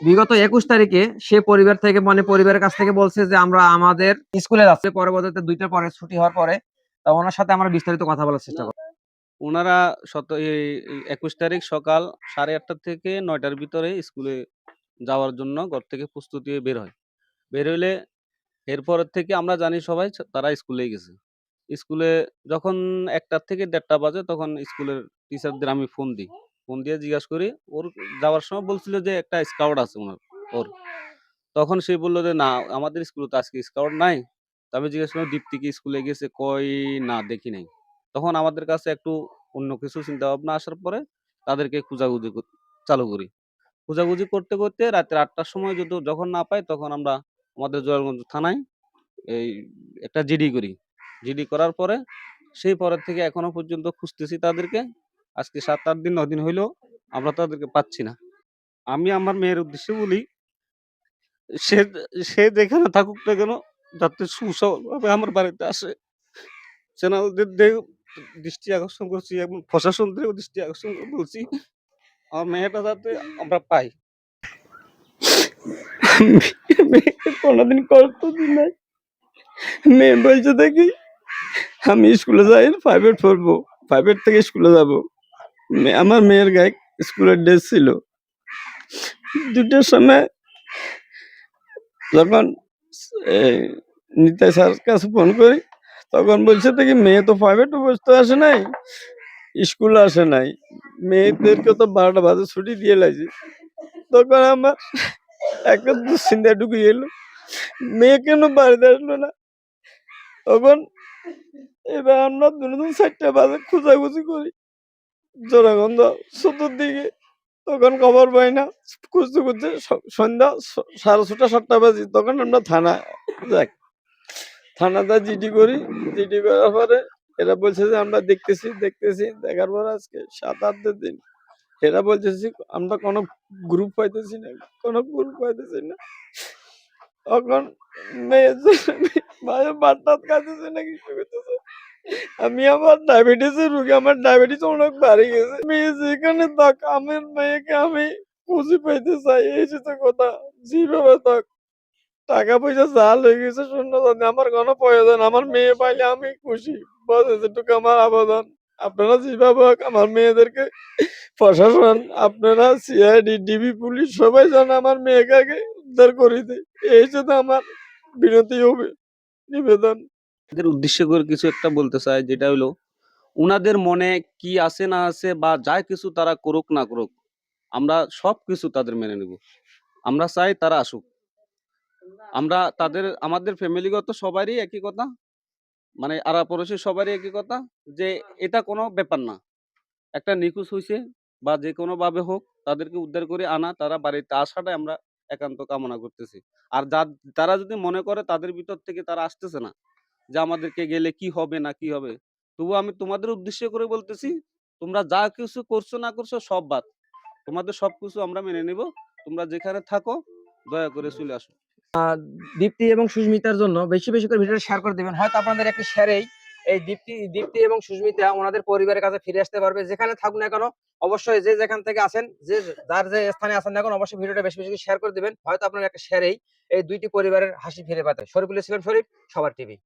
বিগত একুশ তারিখে সে পরিবার থেকে মানে পরিবারের কাছ থেকে বলছে যে আমরা আমাদের স্কুলে যাচ্ছে। পরবর্তীতে দুইটার পরে ছুটি হওয়ার পরে, তা ওনার সাথে আমরা বিস্তারিত কথা বলার চেষ্টা করব। ওনারা শত একুশ তারিখ সকাল সাড়ে আটটা থেকে নয়টার ভিতরে স্কুলে যাওয়ার জন্য ঘর থেকে প্রস্তুতি বের হয়। বের হইলে এরপর থেকে আমরা জানি সবাই তারা স্কুলে গেছে। স্কুলে যখন একটার থেকে দেড়টা বাজে তখন স্কুলের টিচারদের আমি ফোন দিই। ফোন দিয়ে জিজ্ঞাসা করি, ওর যাওয়ার সময় বলছিল যে একটা স্কাউট আছে ওনার, ওর। তখন সে বলল যে, না, আমাদের স্কুলে তো আজকে স্কাউট নাই। তবে জিজ্ঞেস করলাম, দীপ্তি কি স্কুলে গেছে? কই, না, দেখি নাই। তখন আমাদের কাছে একটু অন্য কিছু চিন্তা ভাবনা আসার পরে তাদেরকে খোঁজাখুঁজি চালু করি। খোঁজাখুঁজি করতে করতে রাত্রে আটটার সময় যদি যখন না পাই তখন আমরা আমাদের জয়ালগঞ্জ থানায় এই একটা জিডি করি। জিডি করার পরে সেই পরের থেকে এখনও পর্যন্ত খুঁজতেছি তাদেরকে। আজকে সাত আট দিন, নয় দিন হইলেও আমরা তাদেরকে পাচ্ছি না। আমি আমার মেয়ের উদ্দেশ্যে বলি, সে সে যেখানে থাকুক না কেন যাতে সুসভাবে আমার বাড়িতে আসে। সেনাদের দৃষ্টি আকর্ষণ করছি, এবং প্রশাসনদেরও দৃষ্টি আকর্ষণ করে বলছি, আমার মেয়েটা যাতে আমরা পাই। কোনোদিন কষ্ট দিই নাই। মেয়ে বলছে দেখি, আমি স্কুলে যাই প্রাইভেট পড়ব। প্রাইভেট থেকে স্কুলে যাব। আমার মেয়ের গায়ে স্কুলের ড্রেস ছিল। দুটোর সময় যখন নিতাই স্যার কাছে ফোন করি, তখন বলছে দেখি মেয়ে তো প্রাইভেট বসতে আসে নাই, স্কুল আসে নাই। মেয়েদেরকে তো বারোটা বাজে ছুটি দিয়ে লাগছে তখন আমার একটা দুশ্চিন্তা ঢুকে এলো মেয়ে কেন বাড়িতে আসলো না? তখন এবার আমরা দুজন চারটা বাজে খোঁজাখুঁজি করি। জোড়াগন্ধ চতুর্দিকে তখন খবর পাই না, খুঁজতে খুঁজতে সন্ধ্যা সাড়ে ছটা, সাতটা বাজে তখন আমরা থানা যাক থানাতে জিডি করি, জিডি করার পরে এরা বলছে যে আমরা দেখতেছি দেখতেছি, দেখার পর আজকে সাত, আট দিন এরা বলতেছি আমরা কোনো গ্রুপ পাইতেছি না, কোনো গ্রুপ পাইতেছি না। তখন মেয়ে মায়ের বাট্টাত খাইতেছে না কিছু করতেছে? আমি আমার ডায়াবেটিসের রোগী, আমার ডায়াবেটিস অনেক বাড়ে গেছে। মেয়ে যেখানে থাক, আমার মেয়েকে আমি খুশি পাইতে চাই, এই তো কথা। যেভাবে থাক, টাকা পয়সা জাল হয়ে গেছে, শূন্য আমার কোনো প্রয়োজন, আমার মেয়ে পাইলে আমি খুশি। বস এতটুকু আমার আবেদন। আপনারা যেভাবে আমার মেয়েদেরকে প্রশাসন, আপনারা সিআইডি ডিবি পুলিশ সবাই জানে আমার মেয়েকে উদ্ধার করে দেয়। এই জন্য আমার বিনতি হবে, নিবেদন। এদের উদ্দেশ্য করে কিছু একটা বলতে চাই, যেটা হলো, উনাদের মনে কি আছে না আছে বা যা কিছু তারা করুক না করুক, আমরা সব কিছু তাদের মেনে নেব। আমরা চাই তারা আসুক। আমরা তাদের, আমাদের ফ্যামিলিগত সবারই একই কথা মানে আরা পড়োশি সবারই একই কথা, যে এটা কোনো ব্যাপার না। একটা নিখোঁজ হয়েছে বা যে কোনো ভাবে হোক, তাদেরকে উদ্ধার করে আনা, তারা বাড়িতে আসাটাই আমরা একান্ত কামনা করতেছি। আর তারা যদি মনে করে তাদের ভিতর থেকে তারা আসতেছে না যে আমাদেরকে গেলে কি হবে না কি হবে। তবু আমি তোমাদের উদ্দেশ্য করে বলতেছি, তোমরা যা কিছু করছ না করছ সব বাদ। তোমাদের সবকিছু আমরা মেনে নিব। তোমরা যেখানে থাকো, দয়া করে চলে আসো। দীপ্তি এবং সুস্মিতার জন্য বেশি বেশি করে ভিডিওটা শেয়ার করে দিবেন। হয়তো আপনাদের একটা শেয়ারেই এই দীপ্তি দীপ্তি এবং সুস্মিতা ওনাদের পরিবারের কাছে ফিরে আসতে পারবে। যেখানে থাকুক না কেন, অবশ্যই যে যেখান থেকে আসেন যে যার যে স্থানে আসেন না কেন, অবশ্যই ভিডিওটা বেশি বেশি শেয়ার করে দেবেন। হয়তো আপনার একটা শেয়ারেই এই দুইটি পরিবারের হাসি ফিরে পাতে শরীফুল ইসলাম শরীফ, সবার টিভি